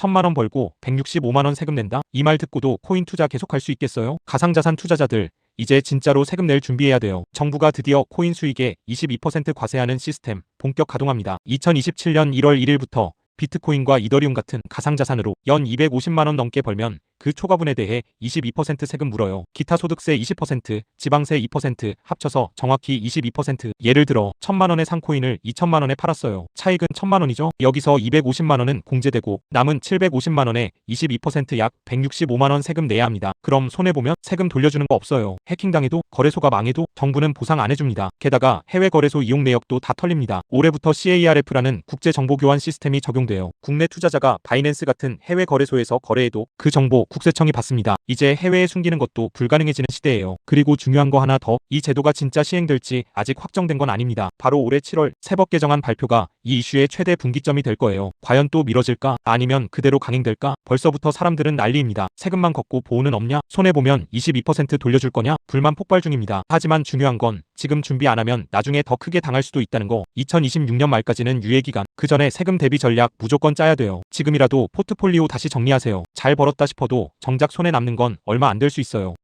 천만 원 벌고 165만 원 세금 낸다? 이 말 듣고도 코인 투자 계속할 수 있겠어요? 가상자산 투자자들 이제 진짜로 세금 낼 준비해야 돼요. 정부가 드디어 코인 수익에 22% 과세하는 시스템 본격 가동합니다. 2027년 1월 1일부터 비트코인과 이더리움 같은 가상자산으로 연 250만 원 넘게 벌면 그 초과분에 대해 22% 세금 물어요. 기타 소득세 20%, 지방세 2% 합쳐서 정확히 22%. 예를 들어 1000만 원의 상코인을 2천만 원에 팔았어요. 차익은 1000만 원이죠. 여기서 250만 원은 공제되고 남은 750만 원에 22%약 165만 원 세금 내야 합니다. 그럼 손해 보면 세금 돌려주는 거 없어요. 해킹당해도 거래소가 망해도 정부는 보상 안 해줍니다. 게다가 해외 거래소 이용 내역도 다 털립니다. 올해부터 CARF라는 국제 정보 교환 시스템이 적용돼요. 국내 투자자가 바이낸스 같은 해외 거래소에서 거래해도 그 정보 국세청이 받습니다. 이제 해외에 숨기는 것도 불가능해지는 시대예요. 그리고 중요한 거 하나 더, 이 제도가 진짜 시행될지 아직 확정된 건 아닙니다. 바로 올해 7월 세법 개정안 발표가 이 이슈의 최대 분기점이 될 거예요. 과연 또 미뤄질까? 아니면 그대로 강행될까? 벌써부터 사람들은 난리입니다. 세금만 걷고 보호는 없냐? 손해보면 22% 돌려줄 거냐? 불만 폭발 중입니다. 하지만 중요한 건 지금 준비 안 하면 나중에 더 크게 당할 수도 있다는 거. 2026년 말까지는 유예 기간. 그 전에 세금 대비 전략 무조건 짜야 돼요. 지금이라도 포트폴리오 다시 정리하세요. 잘 벌었다 싶어도 정작 손에 남는 건 얼마 안 될 수 있어요.